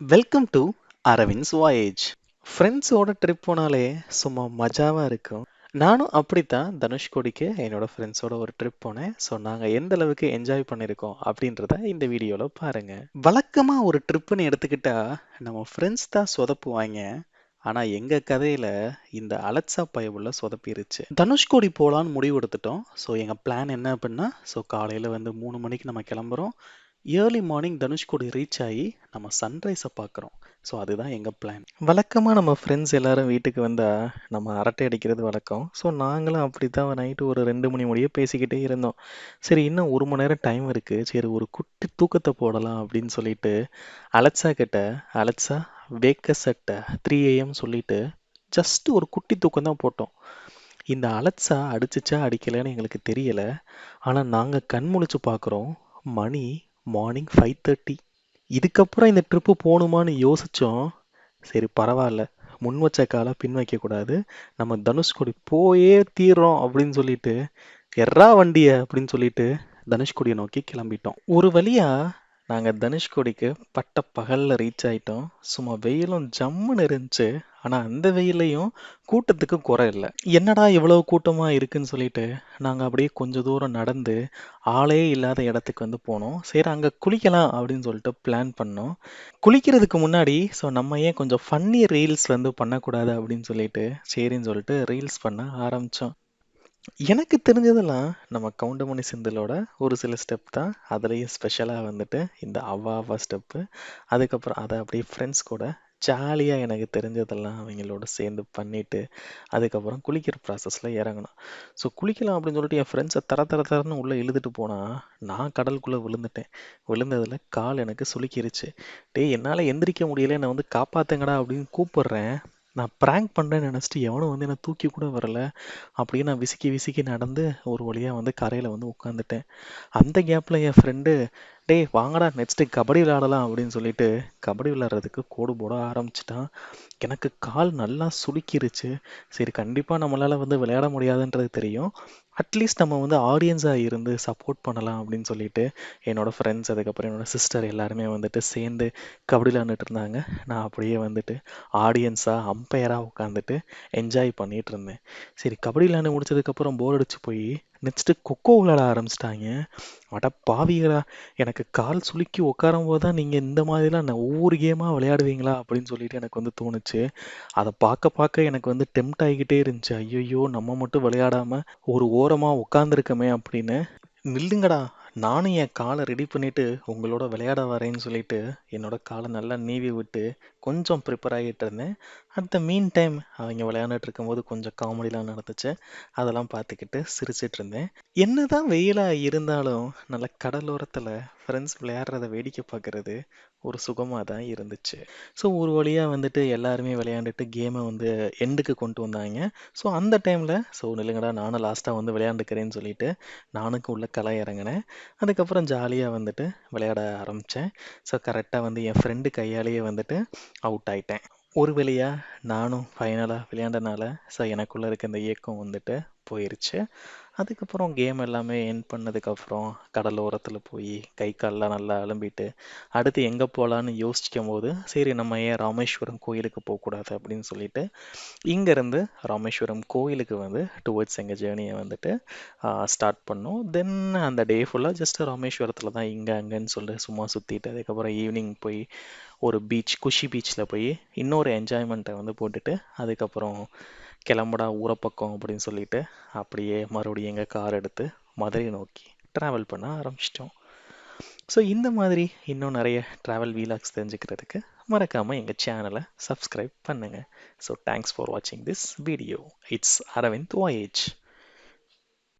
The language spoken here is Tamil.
வெல்கம் டு அரவிந்த்ஸ் வாயேஜ் ஃப்ரெண்ட்ஸோட ட்ரிப் போனாலே சும்மா மஜாவாக இருக்கும். நானும் அப்படித்தான் தனுஷ்கோடிக்கு என்னோட ஃப்ரெண்ட்ஸோட ஒரு ட்ரிப் போனேன். ஸோ நாங்கள் எந்த அளவுக்கு என்ஜாய் பண்ணியிருக்கோம் அப்படின்றத இந்த வீடியோவில் பாருங்க. வழக்கமாக ஒரு ட்ரிப்புன்னு எடுத்துக்கிட்டா நம்ம ஃப்ரெண்ட்ஸ் தான் சொதப்புவாங்க. ஆனால் எங்கள் கதையில் இந்த அலட்சா பயவுள்ள சொதப்பிருச்சு. தனுஷ்கோடி போகலான்னு முடிவு எடுத்துட்டோம். ஸோ எங்கள் பிளான் என்ன அப்படின்னா ஸோ காலையில் வந்து மூணு மணிக்கு நம்ம கிளம்புறோம். ஏர்லி மார்னிங் தனுஷ்கோடி ரீச் ஆகி நம்ம சன்ரைஸை பார்க்குறோம் ஸோ அதுதான் எங்கள் பிளான் வழக்கமாக நம்ம ஃப்ரெண்ட்ஸ் எல்லாரும் வீட்டுக்கு வந்தால் நம்ம அரட்டை அடிக்கிறது வழக்கம். ஸோ நாங்களும் அப்படி தான் நைட்டு ஒரு ரெண்டு மணி முடியே பேசிக்கிட்டே இருந்தோம். சரி இன்னும் ஒரு மணி நேரம் டைம் இருக்குது சரி ஒரு குட்டி தூக்கத்தை போடலாம் அப்படின்னு சொல்லிட்டு அலெக்ஸா கிட்ட அலெக்ஸா வேக்க சட்டை த்ரீ ஏஎம் சொல்லிட்டு ஜஸ்ட் ஒரு குட்டி தூக்கம் தான் போட்டோம். இந்த அலெக்ஸா அடிச்சிச்சா அடிக்கலைன்னு எங்களுக்கு தெரியலை. ஆனால் நாங்கள் கண் முழிச்சு பார்க்குறோம் மணி மார்னிங் ஃபைவ் தேர்ட்டி இதுக்கப்புறம் இந்த ட்ரிப்பு போகணுமான்னு யோசித்தோம் சரி பரவாயில்ல. முன் வச்ச காலை பின் வைக்கக்கூடாது நம்ம தனுஷ்கோடி போயே தீர்றோம் அப்படின்னு சொல்லிட்டு எறா வண்டிய அப்படின்னு சொல்லிட்டு தனுஷ்கோடியை நோக்கி கிளம்பிட்டோம். ஒரு வழியாக நாங்கள் தனுஷ்கோடிக்கு பட்ட பகலில் ரீச் ஆகிட்டோம் சும்மா வெயிலும் ஜம்முன்னு இருந்துச்சு. ஆனால் அந்த வெயிலையும் கூட்டத்துக்கு குறை இல்லை. என்னடா இவ்வளோ கூட்டமாக இருக்குன்னு சொல்லிட்டு நாங்கள் அப்படியே கொஞ்சம் தூரம் நடந்து ஆளே இல்லாத இடத்துக்கு வந்து போனோம். சரி அங்கே குளிக்கலாம் அப்படின்னு சொல்லிட்டு பிளான் பண்ணோம். குளிக்கிறதுக்கு முன்னாடி ஸோ நம்ம ஏன் கொஞ்சம் ஃபன்னி ரீல்ஸ் வந்து பண்ணக்கூடாது அப்படின்னு சொல்லிட்டு சரின்னு சொல்லிட்டு ரீல்ஸ் பண்ண ஆரம்பித்தோம் எனக்கு தெரிஞ்சதெல்லாம் நம்ம கவுண்டமணி செந்திலோட ஒரு சில ஸ்டெப் தான். அதுலேயும் ஸ்பெஷலாக வந்துட்டு இந்த அவ்வா அவ்வா ஸ்டெப்பு அதுக்கப்புறம் அதை அப்படியே ஃப்ரெண்ட்ஸ் கூட ஜாலியாக எனக்கு தெரிஞ்சதெல்லாம் அவங்களோட சேர்ந்து பண்ணிவிட்டு அதுக்கப்புறம் குளிக்கிற ப்ராசஸில் இறங்கணும் ஸோ குளிக்கலாம் அப்படின்னு சொல்லிட்டு என் ஃப்ரெண்ட்ஸை தர தர தரன்னு உள்ளே இழுத்துட்டு போனால் நான் கடலுக்குள்ளே விழுந்துட்டேன். விழுந்ததில் கால் எனக்கு சுளுக்கிருச்சு. டேய் என்னால் எந்திரிக்க முடியல என்னை வந்து காப்பாற்றுங்கடா அப்படின்னு கூப்பிடுறேன். நான் ப்ராங்க் பண்ணுறேன்னு நினச்சிட்டு எவனும் வந்து என்னை தூக்கி கூட வரல. அப்படியே நான் விசுக்கி விசுக்கி நடந்து ஒரு வழியாக வந்து கரையில் வந்து உட்காந்துட்டேன் அந்த கேப்பில் என் ஃப்ரெண்டு டேய் வாங்கடா நெக்ஸ்ட்டு கபடி விளையாடலாம் அப்படின்னு சொல்லிட்டு கபடி விளையாடுறதுக்கு கோடு போட ஆரம்பிச்சிட்டான். எனக்கு கால் நல்லா சுளுக்கிருச்சு. சரி கண்டிப்பாக நம்மளால் வந்து விளையாட முடியாதுன்றது தெரியும். அட்லீஸ்ட் நம்ம வந்து ஆடியன்ஸாக இருந்து சப்போர்ட் பண்ணலாம் அப்படின்னு சொல்லிட்டு என்னோட ஃப்ரெண்ட்ஸ் அதுக்கப்புறம் என்னோட சிஸ்டர் எல்லாருமே வந்துட்டு சேர்ந்து கபடி விளாண்டுட்டு இருந்தாங்க. நான் அப்படியே வந்துட்டு ஆடியன்ஸாக அம்பையராக உட்காந்துட்டு என்ஜாய் பண்ணிட்டு இருந்தேன். சரி கபடி விளாண்டு முடிச்சதுக்கப்புறம் போர் அடிச்சு போய் நெக்ஸ்ட்டு கொக்கோ விளையாட ஆரம்பிச்சிட்டாங்க. அட பாவிகளா எனக்கு கால் சுளுக்கி உட்காரும் போது தான் நீங்கள் இந்த மாதிரிலாம் நான் ஒவ்வொரு கேமாக விளையாடுவீங்களா அப்படின்னு சொல்லிட்டு எனக்கு வந்து தோணுச்சு. அதை பார்க்க பார்க்க எனக்கு வந்து டெம்ட் ஆகிக்கிட்டே இருந்துச்சு. ஐயோ நம்ம மட்டும் விளையாடாமல் ஒரு ஓரமாக உட்காந்துருக்கமே அப்படின்னு. நில்லுங்கடா. நானும் என் காலை ரெடி பண்ணிட்டு உங்களோட விளையாட வரேன்னு சொல்லிட்டு என்னோட காலை நல்லா நீவி விட்டு கொஞ்சம் ப்ரிப்பேர் ஆகிட்டு இருந்தேன். அட் த மீன் டைம் அவங்க விளையாண்டுட்டு இருக்கும்போது கொஞ்சம் காமெடிலாம் நடந்துச்சு. அதெல்லாம் பார்த்துக்கிட்டு சிரிச்சிட்டு இருந்தேன். என்னதான் வெயிலாக இருந்தாலும் நல்ல கடலோரத்தில் ஃப்ரெண்ட்ஸ் விளையாடுறத வேடிக்கை பார்க்குறது ஒரு சுகமாக தான் இருந்துச்சு. ஸோ ஒரு வழியாக வந்துட்டு எல்லாருமே விளையாண்டுட்டு கேமை வந்து எண்டுக்கு கொண்டு வந்தாங்க. ஸோ அந்த டைமில் ஸோ நில்லுங்கடா நானும் லாஸ்ட்டாக வந்து விளையாண்டுக்கிறேன்னு சொல்லிட்டு நானுக்கு உள்ள களை இறங்கினேன். அதுக்கப்புறம் ஜாலியாக வந்துட்டு விளையாட ஆரம்பித்தேன் ஸோ கரெக்டாக வந்து என் ஃப்ரெண்டு கையாலேயே வந்துட்டு அவுட் ஆயிட்டேன். ஒரு வழியாக நானும் ஃபைனலாக விளையாண்டனால ஸோ எனக்குள்ளே இருக்க இந்த இயக்கம் வந்துட்டு போயிருச்சு. அதுக்கப்புறம் கேம் எல்லாமே என் பண்ணதுக்கப்புறம் கடலோரத்தில் போய் கை கால்லாம் நல்லா அலம்பிட்டு அடுத்து எங்கே போகலான்னு யோசிக்கும் போது சரி நம்ம ஏன் ராமேஸ்வரம் கோயிலுக்கு போகக்கூடாது அப்படின்னு சொல்லிட்டு இங்கேருந்து ராமேஸ்வரம் கோயிலுக்கு வந்து டுவர்ட்ஸ் எங்கள் ஜேர்னியை வந்துட்டு ஸ்டார்ட் பண்ணோம். தென் அந்த டே ஃபுல்லாக ஜஸ்ட் ராமேஸ்வரத்தில் தான் இங்கே அங்கேன்னு சொல்லிட்டு சும்மா சுற்றிட்டு அதுக்கப்புறம் ஈவினிங் போய் ஒரு பீச் குஷி பீச்சில் போய் இன்னொரு என்ஜாய்மெண்ட்டை வந்து போட்டுட்டு அதுக்கப்புறம் கிளம்புடா ஊரை பக்கம் அப்படின்னு சொல்லிட்டு அப்படியே மறுபடியும் எங்கள் கார் எடுத்து மதுரை நோக்கி ட்ராவல் பண்ண ஆரம்பிச்சிட்டோம். ஸோ இந்த மாதிரி இன்னும் நிறைய ட்ராவல் வீலாக்ஸ் தெரிஞ்சுக்கிறதுக்கு மறக்காமல் எங்கள் சேனலை சப்ஸ்கிரைப் பண்ணுங்கள் ஸோ தேங்க்ஸ் ஃபார் வாட்சிங் this video it's Aravind voyage